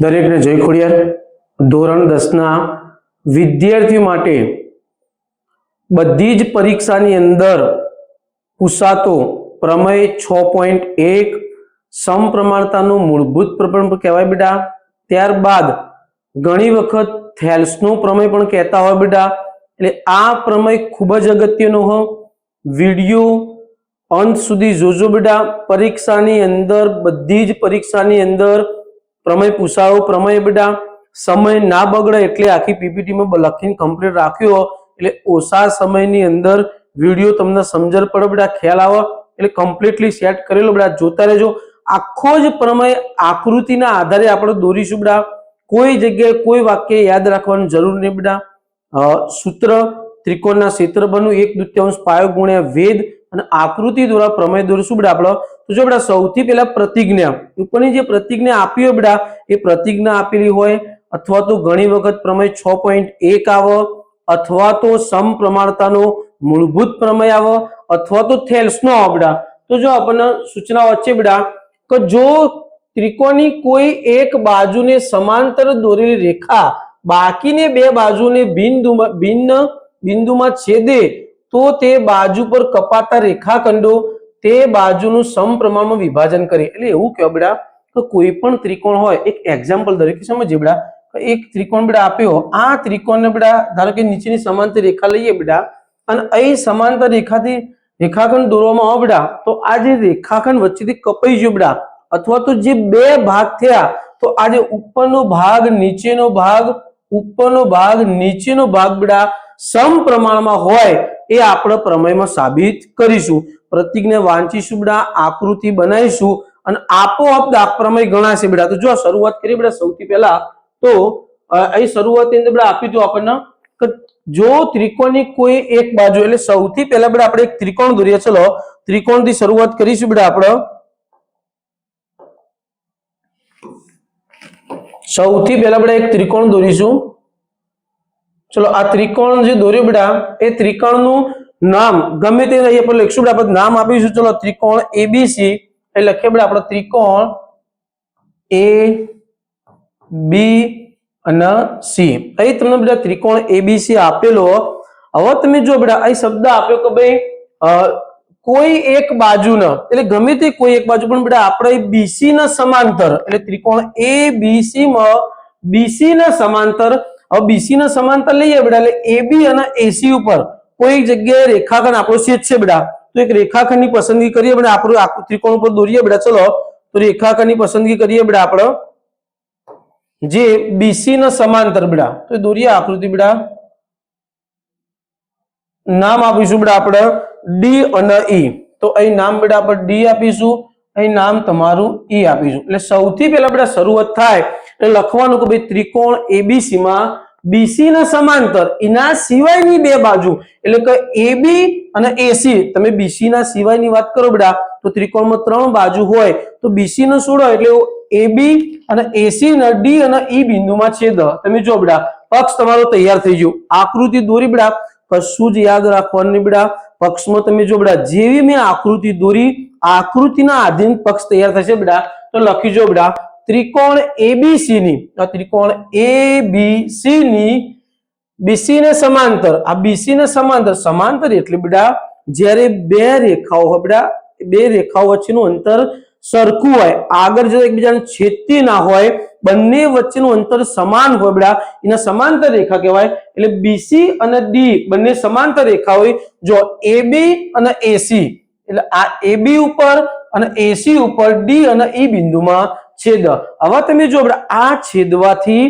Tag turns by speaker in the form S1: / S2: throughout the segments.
S1: દરેકને જય ખોડિયાર. ધોરણ દસના વિદ્યાર્થીઓ માટે બધી જ પરીક્ષાની અંદર પૂછાતો પ્રમેય છ પોઈન્ટ એક સમપ્રમાણતાનું મૂળભૂત પ્રકરણ કહેવાય બેટા. ત્યારબાદ ઘણી વખત થેલ્સનું પ્રમેય પણ કહેતા હોય બેટા. એટલે આ પ્રમેય ખૂબ જ અગત્યનો હો. વીડિયો અંત સુધી જોજો બેટા. પરીક્ષાની અંદર, બધી જ પરીક્ષાની અંદર પ્રમેય પૂછાયો પ્રમેય બેટા સમય ના બગડે એટલે આખી પીપીટીમાં લખીને કમ્પ્લીટ રાખ્યો. એટલે ઓછા સમયની અંદર વીડિયો તમને સમજણ પડે બેટા ખ્યાલ આવે. એટલે કમ્પ્લીટલી સેટ કરેલો બેટા જોતા રહેજો. આખો જ પ્રમેય આકૃતિના આધારે આપણે દોરીશું બેટા કોઈ જગ્યાએ કોઈ વાક્ય યાદ રાખવાની જરૂર નહીં બેટા સૂત્ર, ત્રિકોણના ક્ષેત્રફળનું એક દુત્યાંશ પાયો ગુણ્યા વેદ. અને આકૃતિ દ્વારા પ્રમેય દોરશું બેટા આપણે. તો જો બેટા સૌથી પહેલા પ્રતિજ્ઞા. ઉપરની જે પ્રતિજ્ઞા આપી હોય બેટા, એ પ્રતિજ્ઞા આપેલી હોય, અથવા તો ઘણી વખત પ્રમેય છ પોઈન્ટ એક આવે, અથવા તો સમપ્રમાણતાનો મૂળભૂત પ્રમેય આવે, અથવા તો થેલ્સનો આવે બેટા. તો જો આપણને સૂચના વચ્ચે બેટા, કે જો ત્રિકોણની કોઈ એક બાજુને સમાંતર દોરેલી રેખા બાકીને બે બાજુને બિંદુમાં બિન બિંદુમાં છેદે તો તે બાજુ પર કપાતા રેખાખંડો તે બાજુનું સમપ્રમાણમાં વિભાજન કરે. એટલે એવું કહો બેડા કે કોઈ પણ ત્રિકોણ હોય, એક એક્ઝામ્પલ તરીકે સમજીએ બેડા એક ત્રિકોણ બેડા આપ્યો, આ ત્રિકોણને બેડા ધારો કે નીચેની સમાંતર રેખા લઈએ બેડા અને અહીં સમાંતર રેખાથી રેખાખંડ દોરવામાં આવે બેડા તો આ જે રેખાખંડ વચ્ચેથી કપાઈ ગયો બેડા અથવા તો જે બે ભાગ થયા, તો આ જે ઉપરનો ભાગ, નીચેનો ભાગ, ઉપરનો ભાગ, નીચેનો ભાગ બેડા સમપ્રમાણમાં હોય એ આપણે પ્રમેયમાં સાબિત કરીશું. પ્રતિજ્ઞા વાંચીશું બેટા? આકૃતિ બનાવીશું અને આપોઆપ દાખ પ્રમેય ગણાશે બેટા. તો જો શરૂઆત કરીએ બેટા સૌથી પહેલા, તો અહીં શરૂઆતની અંદર બેટા આપ્યું હતું આપણને. જો ત્રિકોણની કોઈ એક બાજુ, એટલે સૌથી પહેલા બેટા આપણે એક ત્રિકોણ દોરીએ. ચલો, ત્રિકોણથી શરૂઆત કરીશું બેટા આપણે. સૌથી પહેલા આપણે એક ત્રિકોણ દોરીશું. ચલો, આ ત્રિકોણ જે દોર્યું બેટા, એ ત્રિકોણનું નામ, ગમે તે અહીં આપણે લખશું બેટા, આપણે નામ આપીશું. ચલો, ત્રિકોણ એબીસી એ લખીએ બેટા, આપણે ત્રિકોણ એ બી અને સી અહીં તમને બેટા ત્રિકોણ એબીસી આપેલો. હવે તમે જો બેટા, અહીં શબ્દ આપ્યો કે ભાઈ કોઈ એક બાજુ ન એટલે ગમે તે કોઈ એક બાજુ, પણ બેટા આપણે બીસી ના સમાંતર, એટલે ત્રિકોણ એ બીસી માં બીસી ના સમાંતર હવે બીસી ના સમાંતર લઈએ બેટા, એટલે એબી અને એસી ઉપર કોઈ જગ્યાએ રેખાખંડ આપણો સેજ છે બેટા. તો એક રેખાખંડની પસંદગી કરીએ બેટા, આપણું આખું ત્રિકોણ ઉપર દોરીએ બેટા, ચલો. તો રેખાખંડની પસંદગી કરીએ બેટા આપણે. જે બીસી ના સમાંતર બેટા, તો દોરીએ આકૃતિ બેટા. નામ આપીશું બેટા આપણે ડી અને ઈ તો અહીં નામ બેટા આપણે ડી આપીશું, અહીં નામ તમારું ઈ આપીશું. એટલે સૌથી પહેલા બેટા શરૂઆત થાય એટલે લખવાનું કે ભાઈ ત્રિકોણ એબીસી માં બીસી ના સમાંતર, એના સિવાયની બે બાજુ, એટલે કે એબી અને એસી તમે બીસી ના સિવાયની વાત કરો બેટા, તો ત્રિકોણમાં ત્રણ બાજુ હોય, તો બીસી નો છોડો એટલે એબી અને એસી ના ડી અને ઈ બિંદુમાં છેદ. તમે જો બેટા, પક્ષ તમારો તૈયાર થઈ ગયો. આકૃતિ દોરી બેટા, કશું જ યાદ રાખવાનું બેટા. પક્ષમાં તમે જો બેટા, જેવી મેં આકૃતિ દોરી, આકૃતિના આધીન પક્ષ તૈયાર થશે બેટા. તો લખી જો બેટા ત્રિકોણ એબીસી ની ત્રિકોણ એબીસી ની બીસી ને સમાંતર, આ બીસી ને સમાંતર સમાંતર એટલે બેટા જ્યારે બે રેખાઓ બેટા બે રેખાઓ વચ્ચેનું અંતર સરખું હોય, આગળ જો એકબીજાને છેદતી ના હોય, બંને વચ્ચેનું અંતર સમાન હોય બેટા એના સમાંતર રેખા કહેવાય, એટલે બીસી અને ડી બંને સમાંતર રેખા હોય, જો એબી અને એસી એટલે આ એબી ઉપર અને એસી ઉપર ડી અને ઈ બિંદુમાં છેદ. હવે તમે જો આ છેદવાથી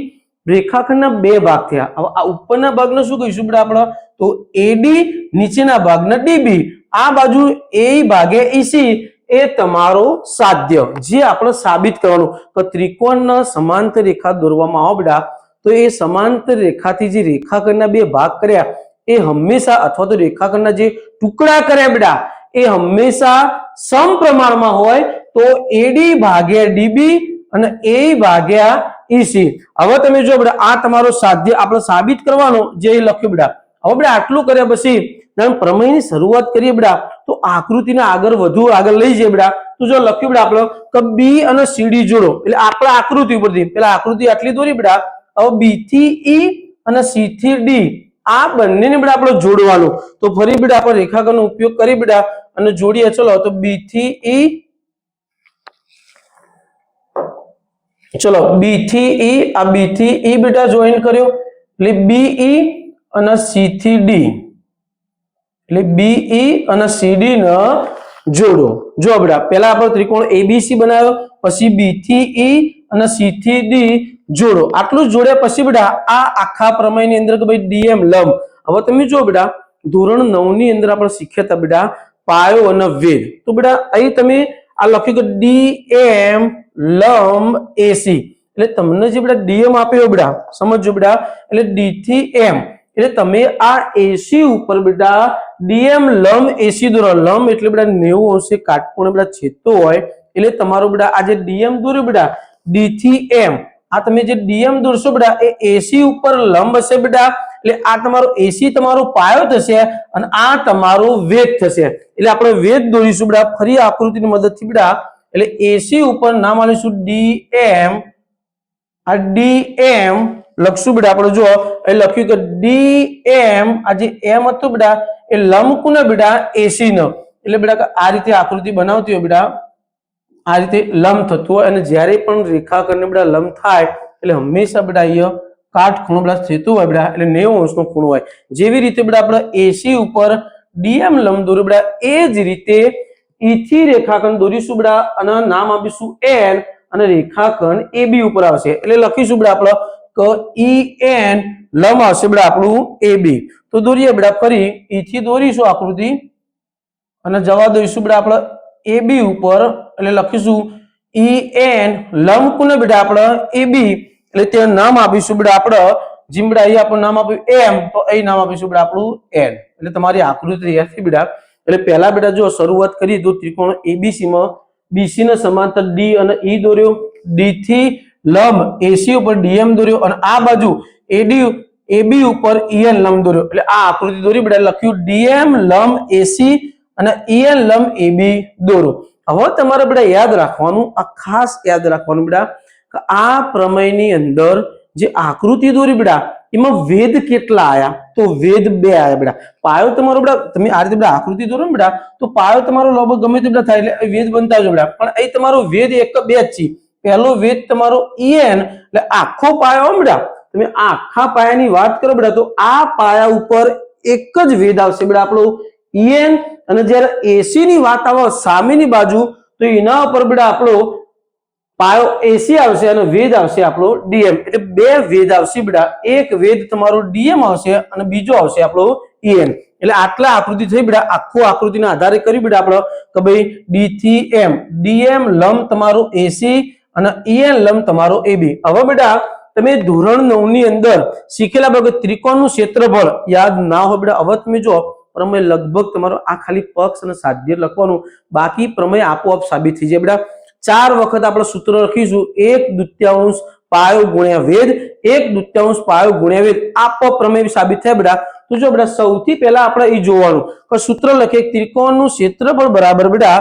S1: રેખાખંડના બે ભાગ થયા. હવે આ ઉપરના ભાગને શું કહીશું બેટા આપણે? તો એડી નીચેના ભાગને ડીબી આ બાજુ એ ભાગે ઈસી એ તમારો સાધ્ય. જે આપણે સાબિત કરવાનું. તો ત્રિકોણના સમાંતર રેખા દોરવામાં આવો બેટા. તો એ સમાંતર રેખાથી જે રેખાખંડના બે ભાગ કર્યા, એ હંમેશા અથવા તો રેખાખંડના જે ટુકડા કર્યા બેટા એ હંમેશા સમપ્રમાણમાં હોય તો એડી ભાગ્યા ડીબી અને એ ભાગ્યા ઈસી. હવે તમે જો બેટા, આ તમારો સાધ્ય આપણે સાબિત કરવાનો જે લખ્યું બેટા. હવે બેટા, આટલું કર્યા પછી પ્રમેયની શરૂઆત કરીએ બેટા, તો આકૃતિને આગળ વધુ આગળ લઈ જઈએ બેટા. તો જો લખ્યું બેટા આપણે કે બી અને સીડી જોડો. એટલે આપણે આકૃતિ ઉપરથી. પેલા આકૃતિ આટલી દોરી બેટા. હવે બી થી ઈ અને સી થી ડી. આ બંનેને બેટા આપણે જોડવાનું. તો ફરી બેટા આપણે રેખાખંડનો ઉપયોગ કરી બેટા અને જોડીએ. ચલો, તો બી થી ઈ ચલો બી થી ઈ આ બી થી ઈ બેટા જોઈન કર્યો. એટલે બી ઈ અને સી થી ડી એટલે બી ઈ અને સીડી ને જોડો. જો બેટા પહેલા આપણે ત્રિકોણ એબીસી બનાવ્યો, પછી બી થી ઈ અને સી થી ડી જોડો. આટલું જોડ્યા પછી બેટા, આ આખા પ્રમેયની અંદર કે ભાઈ ડીએમ લંબ. હવે તમે જો બેટા, ધોરણ નવની અંદર આપણે શીખ્યા હતા બેટા, પાયો અને વેદ તો બેટા, અહીં તમે આ લખ્યું કે ડીએમ લંબ એસી એટલે તમને જે બેટા ડીએમ આપ્યો બેટા સમજો બેટા, એટલે ડી થી એમ એટલે તમે આ એસી ઉપર બેટા ડીએમ લંબ એસી દોરો. લંબ એટલે બેટા નેવું અંશે કાટકોણ બેટા છેદતો હોય. એટલે તમારો બેટા આ જે ડીએમ દોર્યું બેટા ડી થી એમ આ તમે જે ડીએમ દોરશો બેટા, એ એસી ઉપર લંબ હશે બેટા. એટલે આ તમારો એસી તમારો પાયો થશે અને આ તમારો વેદ થશે. એટલે આપણે વેદ દોરીશું બેટા, ફરી આકૃતિની મદદથી બેટા. એટલે એસી ઉપર નામ આલીશું ડીએમ આ ડી એમ લખશું બેટા આપણે જો એ લખ્યું કે ડી એમ આ જે એમ હતું બેટા, એ લંબ ને બેટા એસી નો. એટલે બેટા આ રીતે આકૃતિ બનાવતી હોય બેટા. આ રીતે લંબ થતું હોય અને જ્યારે પણ રેખાખંડ બધા લંબ થાય, એટલે હંમેશા બધા અહીંયા કાટખૂણો બધા થતું હોય, બધા એટલે નેવું અંશનો ખૂણો હોય. જેવી રીતે બધા આપણે એસી ઉપર ડીએમ લંબ દોર્યું, બધા એ જ રીતે ઈથી રેખાખંડ દોરીશું, બધા અને નામ આપીશું એન અને રેખાખંડ એ બી ઉપર આવશે. એટલે લખીશું બધા આપણે કે ઈ એન લંબ આવશે બધા આપણું એ બી તો દોરીએ, બધા ફરી ઈથી દોરીશું આકૃતિ અને જવા દઈશું બધા આપણે એ ઉપર, એટલે લખીશું ઈ એન લંબ કોને બેટા આપણે એ એટલે તે નામ આપીશું બેટા આપણે જીમડા એ આપણું નામ આપ્યું એમ તો એ નામ આપીશું બેટા આપણું એન એટલે તમારી આકૃતિ થઈ બેટા એટલે પહેલા બેટા જો શરૂઆત કરી, તો ત્રિકોણ એબીસી માં બીસી ને સમાંતર ડી અને ઈ દોર્યો. ડી થી લંબ એસી ઉપર ડીએમ દોર્યો અને આ બાજુ એડી એબી ઉપર ઈએન લંબ દોર્યો. એટલે આ આકૃતિ દોરી બેટા લખ્યું ડીએમ લંબ એસી અને ઈએન લંબ એબી દોરો. હવે તમારે બેટા યાદ રાખવાનું, આ ખાસ યાદ રાખવાનું બેટા કે આ પ્રમેયની અંદર જે આકૃતિ દોરી બેટા એમાં વેદ કેટલા આયા? તો વેદ બે આયા બેટા પાયો તમારો બેટા તમે આ રીતે આકૃતિ દોરો ને બેટા તો પાયો તમારો લગભગ ગમે તે બેટા થાય એટલે વેદ બનતા જ બેટા પણ અહીં તમારો વેદ એક બે જ છે. પહેલો વેદ તમારો ઈએન એટલે આખો પાયો બેટા તમે આખા પાયાની વાત કરો બેટા તો આ પાયા ઉપર એક જ વેદ આવશે. બેટા આપણો ઈએન અને જ્યારે એસી ની વાત આવે સામેની બાજુ, તો એના ઉપર બેટા આપણો પાયો એસી આવશે અને વેદ આવશે આપણો ડીએમ એટલે બે વેદ આવશે બેટા એક વેદ તમારો ડીએમ આવશે અને બીજો આવશે આપણો ઈએન એટલે આટલા આકૃતિ થઈ બેટા આખું આકૃતિના આધારે કરી બેટા આપણો કે ભાઈ ડી થી એમ ડીએમ લંબ તમારો એસી અને ઈએન લંબ તમારો એબી હવે બેટા તમે ધોરણ નવની અંદર શીખેલા બાબત ત્રિકોણનું ક્ષેત્રફળ યાદ ના હોય બેટા હવે તમે જો પ્રમેય લગભગ તમારો આ ખાલી પક્ષ અને સાધ્ય લખવાનું બાકી પ્રમેય આપોઆપ સાબિત થઈ જાય. બેટા, ચાર વખત આપણે સૂત્ર લખીશું. એક દુત્યાંશ પાયો ગુણ્યા વેદ, એક દુત્યાંશ પાયો ગુણ્યા વેદ. આપો પ્રમેય સાબિત થાય બેટા. તો જો બેટા, સૌથી પહેલા આપણે એ જોવાનું કે સૂત્ર લખીએ ત્રિકોણનું ક્ષેત્રફળ બરાબર બેટા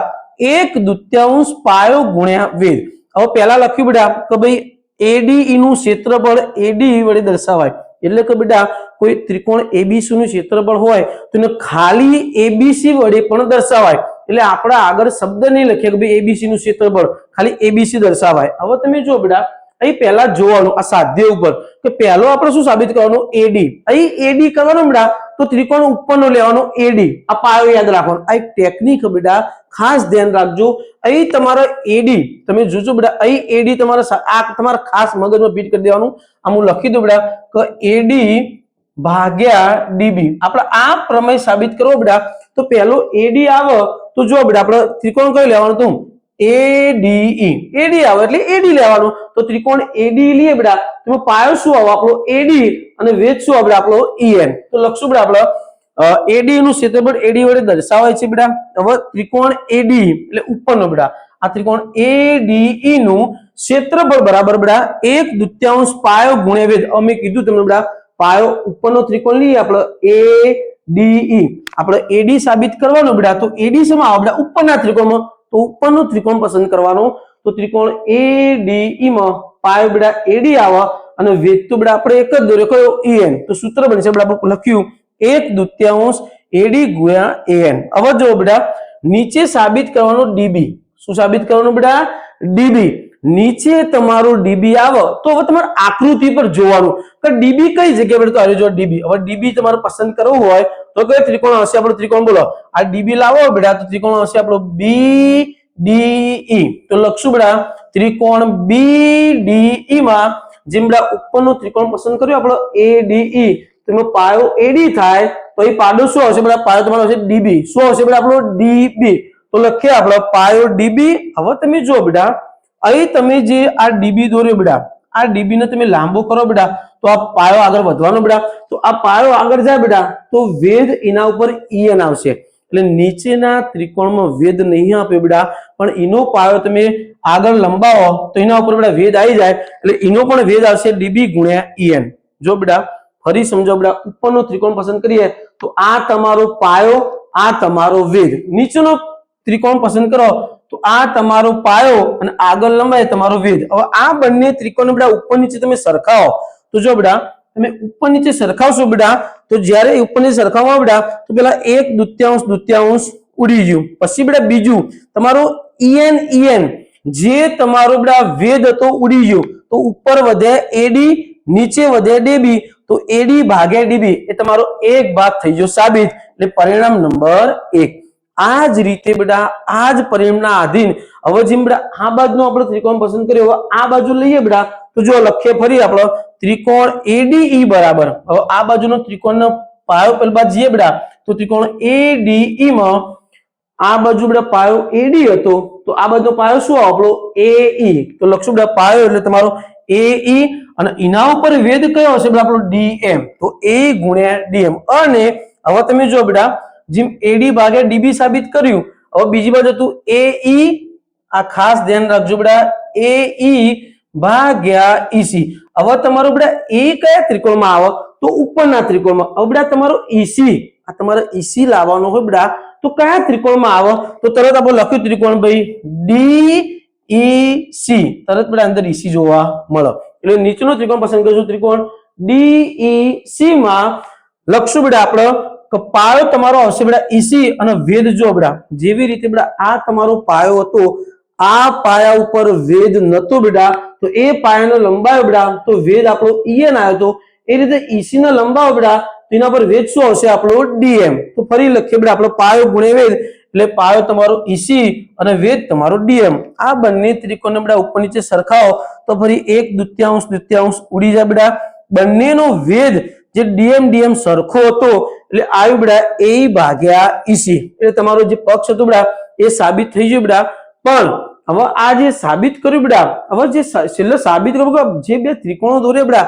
S1: એક દુત્યાંશ પાયો ગુણ્યા વેદ. હવે પહેલા લખ્યું બેટા કે ભાઈ એડીઈ નું ક્ષેત્રફળ એડી વડે દર્શાવાય. એટલે કે બેટા કોઈ ત્રિકોણ એબીસી નું ક્ષેત્રફળ હોય તો એને ખાલી એબીસી વડે પણ દર્શાવાય. એટલે આપણે આગળ શબ્દ નહીં લખીએ કે ભાઈ એબીસી નું ક્ષેત્રફળ ખાલી એબીસી દર્શાવાય. હવે તમે જો બેટા, અહીં પહેલા જોવાનું, આ સાધ્ય ઉપર, કે પહેલો આપણે શું સાબિત કરવાનું? એડી અહીં એડી કરવાનું બેટા, તો ત્રિકોણ ઉપરનો લેવાનો એડી આ પાયો યાદ રાખવાનો. આ એક ટેકનિક બેટા. ખાસ ધ્યાન રાખજો. અહીં તમારો એડી તમે જોજો બેટા, અહીં એડી તમારા આ તમારા ખાસ મગજમાં ફિટ કરી દેવાનું. આમ હું લખી દઉં બેટા, કે એડી ભાગ્યા ડીબી. આપણે આ પ્રમેય સાબિત કરવો બેટા. તો પહેલો એડી આવે, તો જો બેટા, આપણે ત્રિકોણ કયું લેવાનું તું? એડીઈ. એડી આવે એટલે એડી લેવાનું. તો ત્રિકોણ એડી લઈએ બેટા. તેમાં પાયો શું આવે? આપણો એડી અને વેદ શું આવે આપણો ઈએન. તો લખશું બેટા આપણે એડી નું ક્ષેત્રફળ એડી વડે દર્શાવાય છે બેટા. હવે ત્રિકોણ એડી, એટલે ઉપરનો બેટા. આ ત્રિકોણ એડીઈ નું ક્ષેત્રફળ બરાબર બેટા એક દુત્યાંશ પાયો ગુણ્યા વેદ અમે કીધું તમને બેટા પાયો ઉપરનો ત્રિકોણ લઈએ આપણે એ ડીઈ આપણે એડી સાબિત કરવાનું બેટા. તો એડી આવે બેટા? ઉપરના ત્રિકોણમાં. તો ઉપરનો ત્રિકોણ પસંદ કરવાનો. તો ત્રિકોણ એ ડી માં પાયો બેડા એડી આવે અને વેદ તો બેડા આપણે એક જ દોર્યો કયો? એન તો સૂત્ર બનશે આપણે લખ્યું એક દુત્યાંશ એડી ગુણ્યા એન હવે જો બેટા, નીચે સાબિત કરવાનો ડીબી શું સાબિત કરવાનું બેટા? ડીબી નીચે તમારું ડીબી આવે તો હવે તમારે આકૃતિ પર જોવાનું. કે ડીબી કઈ જગ્યાએ પર આવી જો ડીબી. હવે ડીબી તમારે પસંદ કરવું હોય તો કયો ત્રિકોણ હશે આપણો ત્રિકોણ બોલો. આ ડીબી લાવો બેટા, તો ત્રિકોણ હશે આપણો બી ડી તો લખશું બેટા, ત્રિકોણ બી ડીઈ માં જેમ બેટા ઉપરનો ત્રિકોણ પસંદ કર્યો, આપણો એ ડી તો એનો પાયો એડી થાય, તો એ પાડો શું હશે બેટા? પાયો તમારો હશે ડીબી. શું હશે બેટા? આપણો ડીબી તો લખીએ આપણો, પાયો ડીબી હવે તમે જો બેટા અહીં તમે જે આ ડીબી દોર્યો બેટા, આ ડીબી ને તમે લાંબો કરો બેટા, તો આ પાયો આગળ વધવાનો બેટા. તો આ પાયો આગળ જાય બેટા, તો વેદ એના ઉપર ઈએન આવશે એટલે નીચેના ત્રિકોણમાં વેદ નહીં આપે બેટા, પણ એનો પાયો તમે આગળ લંબાવો, તો એના ઉપર બેટા વેદ આવી જાય. એટલે એનો પણ વેદ આવશે ડીબી ગુણ્યા ઈએન જો બેટા, ફરી સમજો બેટા, ઉપરનો ત્રિકોણ પસંદ કરીએ, તો આ તમારો પાયો, આ તમારો વેદ. નીચેનો ત્રિકોણ પસંદ કરો તો આ તમારો પાયો અને આગળ લંબાઈ તમારો વેદ હવે આ બંને ત્રિકોણ બધા ઉપર નીચે તમે સરખાવો. તો જો બધા તમે ઉપર નીચે સરખાવશો બધા તો જ્યારે ઉપર નીચે સરખાવવા બધા તો પેલા એક દુત્યાંશ દુત્યાંશ ઉડી ગયું. પછી બધા બીજું, તમારો ઈએન ઈએન જે તમારો બધા વેદ હતો ઉડી ગયો. તો ઉપર વધે એડી નીચે વધે ડેબી તો એડી ભાગ્યા ડીબી એ તમારો એક ભાગ થઈ ગયો સાબિત. એટલે પરિણામ નંબર એક. આ જ રીતે બેટા આ જ પરિણામના આધીન હવે જેમ બેટા આ બાજુનો આપણે ત્રિકોણ પસંદ કર્યો આ બાજુ લઈએ બેટા તો જો લખીએ ફરી આપણો ત્રિકોણ એડીઈ બરાબર. હવે આ બાજુનો ત્રિકોણનો પાયો પેલી બાજુ જઈએ બેટા તો ત્રિકોણ એડીઈ માં આ બાજુ બેટા પાયો એડી હતો, તો આ બાજુનો પાયો શું આપણો એઈ તો લખશું બેટા પાયો એટલે તમારો એઈ અને એના ઉપર વેદ કયો હશે? બેટા આપણો ડીએમ તો એ ગુણ્યા ડીએમ અને હવે તમે જો બેટા જેમ એડી ભાગ્યા ડીબી સાબિત કર્યું. હવે બીજી બાજુ હતું એઈ આ ખાસ ધ્યાન રાખજો બેટા. એઈ ભાગ્યા ઈસી હવે તમારો બેટા એ કયા ત્રિકોણમાં આવે? તો ઉપરના ત્રિકોણમાં. હવે બેટા તમારો ઈસી આ તમારે ઈસી લાવવાનો હોય બેટા. તો કયા ત્રિકોણમાં આવે? તો તરત આપણે લખ્યું ત્રિકોણ ભાઈ ડી ઈ સી તરત બેટા અંદર ઈસી જોવા મળે. એટલે નીચેનો ત્રિકોણ પસંદ કરશું ત્રિકોણ ડી સી માં. લખશું બેટા આપણે. કે પાયો તમારો આવશે બેટા ઈસી અને વેદ જો બેટા. જેવી રીતે બેટા આ તમારો પાયો હતો, આ પાયા ઉપર વેદ નતો બેટા. તો એ પાયાનો લંબાયો બેટા, તો વેદ આપણો ઈએન આવ્યો હતો. એ રીતે ઈસી નો લંબાવો બેટા, તો એના પર વેદ શું આવશે? આપણો ડીએમ. તો ફરી લખીએ બેટા, આપણો પાયો ગુણે વેદ. એટલે પાયો તમારો ઈસી અને વેદ તમારો ડીએમ. આ બંને ત્રિકોણને બેટા ઉપર નીચે સરખાવો, તો ફરી એક દ્વિત્યાંશ દ્વિત્યાંશ ઉડી જાય બેટા. બંનેનો વેદ જે ડીએમ ડીએમ સરખો હતો એટલે આવ્યું બેડા એ ભાગ્યા ઈસી. એટલે તમારો જે પક્ષ હતો બેડા એ સાબિત થઈ ગયું બેડા પણ હવે આ જે સાબિત કર્યું બેડા હવે જે છેલ્લે સાબિત કર્યું જે બે ત્રિકોણો દોરે બેડા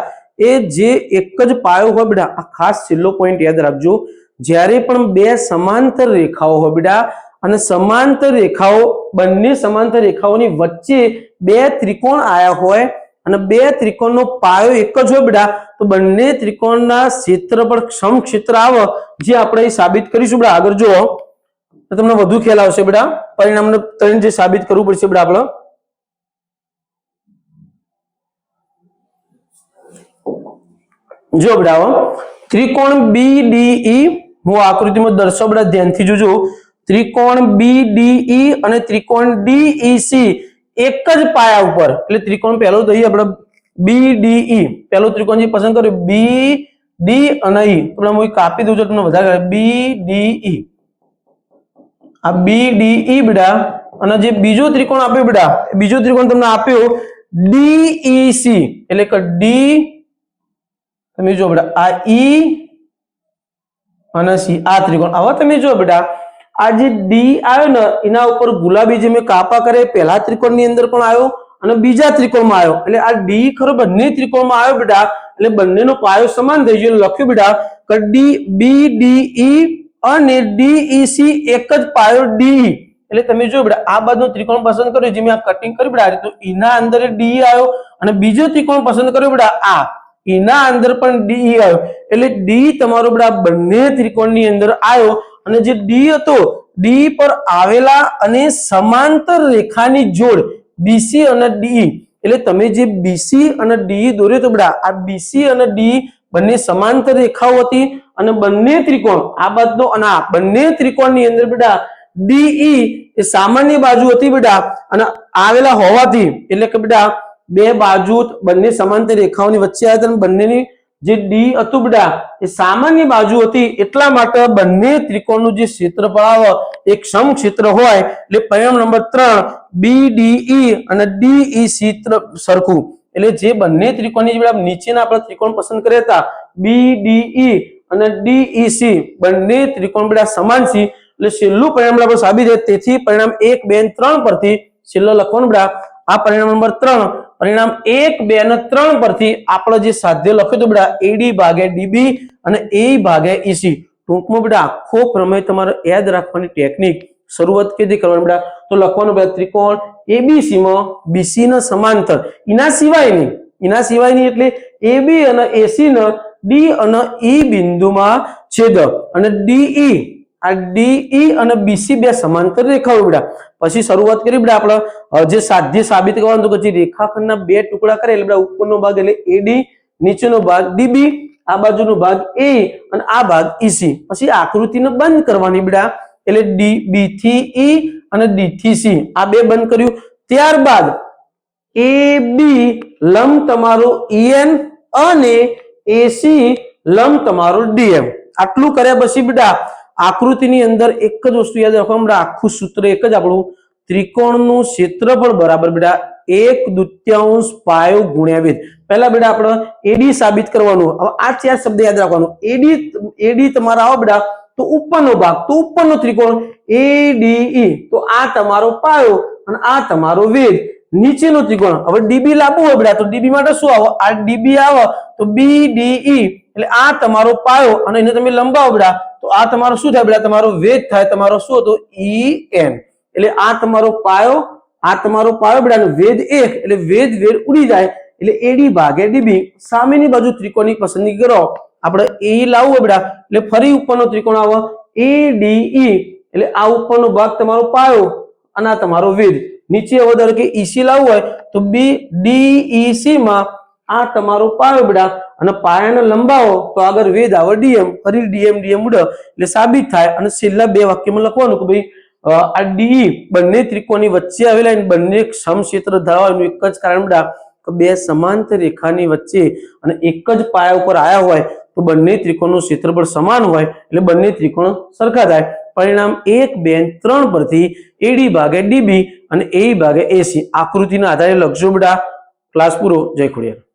S1: એ જે એક જ પાયો હોય બેટા આ ખાસ છેલ્લો પોઈન્ટ યાદ રાખજો. જ્યારે પણ બે સમાંતર રેખાઓ હોય બેટા અને સમાંતર રેખાઓ, બંને સમાંતર રેખાઓની વચ્ચે બે ત્રિકોણ આયા હોય અને બે ત્રિકોણનો પાયો એક જ હોય બેટા, તો બંને ત્રિકોણના ક્ષેત્રફળ સમ ક્ષેત્ર આવે, જે આપણે સાબિત કરીશું બેટા. આગળ જુઓ. તો તમને વધુ ખ્યાલ આવશે બેટા. પરિણામને ત્રણ જે સાબિત કરવું પડશે બેટા આપણે. જો બેટા ત્રિકોણ ડી હું આકૃતિમાં દર્શાવ, બેટા, ધ્યાનથી જોજો. ત્રિકોણ ડી અને ત્રિકોણ સી એક જ પાયા ઉપર, એટલે ત્રિકોણ પહેલો દઈએ આપણે બી ડી ઈ પહેલો ત્રિકોણ જે પસંદ કર્યો બી ડી અને ઈ તો હું કાપી દઉં છું, તમને વધારે બી ડી ઈ આ બી ડી ઈ બેટા, અને જે બીજો ત્રિકોણ આપ્યો બેટા બીજો ત્રિકોણ તમને આપ્યો ડી સી એટલે કે ડી તમે જો બેટા, આ ઈ અને સી આ ત્રિકોણ. આવા તમે જો બેટા આ જે ડી આવ્યો ને, એના ઉપર ગુલાબી જે મેં કાપા કરે પહેલા ત્રિકોણની અંદર પણ આવ્યો અને બીજા ત્રિકોણમાં આવ્યો. એટલે આ ડી ખરો બંને ત્રિકોણમાં આવ્યો બેટા. એટલે બંનેનો પાયો સમાન થઈ ગયો. લખ્યું બેટા કે ડી બી ડી ઈ અને ડીઈસી એક જ પાયો ડી એટલે તમે જો બેટા, આ બાજુનો ત્રિકોણ પસંદ કર્યો. જે મેં આ કટિંગ કર્યું બેટા તો એના અંદર ડી આવ્યો અને બીજો ત્રિકોણ પસંદ કર્યો બેટા, આ. એના અંદર પણ ડી આવ્યો. એટલે ડી તમારો બેટા બંને ત્રિકોણની અંદર આવ્યો અને જે ડી હતો ડી પર આવેલા અને સમાંતર રેખાની જોડ બીસી અને ડી એટલે તમે જે બીસી અને ડી દોર્યો તો બડા આ બીસી અને ડી બંને સમાંતર રેખાઓ હતી અને બંને ત્રિકોણ, આ બાજુનો અને આ, બંને ત્રિકોણની અંદર બેટા ડીઈ એ સામાન્ય બાજુ હતી બેટા, અને આવેલા હોવાથી, એટલે કે બેટા, બે બાજુ બંને સમાંતર રેખાઓની વચ્ચે આવ્યા હતા બંનેની જે ડી અતુબડા એ સામાન્ય બાજુ હતી એટલા માટે બંને ત્રિકોણનું જે ક્ષેત્રફળ એક સમક્ષેત્ર હોય એટલે પરિણામ નંબર ત્રણ બી ડીઈ અને ડીઈ ક્ષેત્ર સરખું. એટલે જે બંને ત્રિકોણની જે નીચેના આપણે ત્રિકોણ પસંદ કર્યા હતા બી ડીઈ અને ડીઈસી બંને ત્રિકોણ બધા સમાન છે. એટલે છેલ્લું પરિણામ આપણે સાબિત તેથી પરિણામ એક, બે ત્રણ પરથી છેલ્લો લખવાનું બધા. આ પરિણામ નંબર ત્રણ પરિણામ એક, બે અને ત્રણ પરથી આપણે જે સાધ્ય લખ્યું હતું બેટા એડી ભાગે ડીબી અને એ ભાગે ઈસી ટૂંકમાં બેટા, આખો પ્રમેય તમારે યાદ રાખવાની ટેકનિક શરૂઆત કેથી કરવાની બેટા. તો લખવાનું બેટા ત્રિકોણ એબીસી માં બીસી ના સમાંતર. એના સિવાયની એના સિવાયની એટલે એબી અને એસી ના ડી અને ઈ બિંદુમાં છેદ. અને ડીઈ આ ડીઈ અને બીસી બે સમાંતર રેખાઓ બેટા. પછી શરૂઆત કરી બેટા આપણે જે સાધ્ય સાબિત કરવાનું તો પછી રેખાખંડના બે ટુકડા કરે એટલે બેટા, ઉપરનો ભાગ એટલે એડી નીચેનો ભાગ ડીબી આ બાજુનો ભાગ એ અને આ ભાગ ઈસી પછી આકૃતિને બંધ કરવાની બેટા, એટલે ડી બી થી ઈ અને ડી થી સી આ બે બંધ કર્યું. ત્યારબાદ એ બી લંબ તમારો ઈએન અને એસી લંબ તમારો ડીએમ આટલું કર્યા પછી બેટા આકૃતિની અંદર એક જ વસ્તુ યાદ રાખવા બેટા આખું સૂત્ર એક જ આપણું. ત્રિકોણનું ક્ષેત્રફળ બરાબર બેટા એક દુત્યાંશ પાયો ગુણ્યા વેદ. પહેલા બેટા આપણે એડી સાબિત કરવાનું. હવે આ ચાર શબ્દ યાદ રાખવાનું. એડી એડી તમારા આવો બેટા. તો ઉપરનો ભાગ, તો ઉપરનો ત્રિકોણ એડીઈ તો આ તમારો પાયો અને આ તમારો વેદ. નીચેનો ત્રિકોણ. હવે ડીબી લાંબુ હોય બેટા, તો ડીબી માટે શું આવો? આ ડીબી આવે, તો બી ડીઈ એટલે આ તમારો પાયો અને એને તમે લંબાવો બેટા. તો આ તમારો શું થાય? બેટા, તમારો વેગ થાય, તમારો શું હતો? ઈ એન એટલે આ તમારો પાયો, આ તમારો પાયો બેટા વેધ એક, એટલે વેદ વેદ ઉડી જાય, એટલે એડી ભાગે ડીબી સામેની બાજુ ત્રિકોણની પસંદગી કરો. આપણે એ લાવવું બેટા, એટલે ફરી ઉપરનો ત્રિકોણ આવે. એ ડી ઈ, એટલે આ ઉપરનો ભાગ તમારો પાયો અને આ તમારો વેદ. નીચે હવે ધારો કે ઈસી લાવવું હોય, તો બી ડીઈસી માં આ તમારો પાયો બેટા અને પાયાને લંબાવો તો આગળ વેદ આવે. ડીએમ ફરી ડીએમ ડીએમ ઉડ. એટલે સાબિત થાય. અને છેલ્લા બે વાક્યમાં લખવાનું કે ભાઈ આ ડી બંને ત્રિકોણની વચ્ચે આવેલા અને બંને સમક્ષેત્ર ધરાવવાનું એક જ કારણ બેટા બે સમાંતર રેખાની વચ્ચે અને એક જ પાયા ઉપર આવ્યા હોય તો બંને ત્રિકોણનું ક્ષેત્રફળ સમાન હોય એટલે બંને ત્રિકોણ સરખા થાય. પરિણામ એક, બે ત્રણ પરથી એડી ભાગે ડીબી અને એ ભાગે એસી આકૃતિના આધારે લખજો બેટા ક્લાસ પૂરો. જય ખોડિયાર.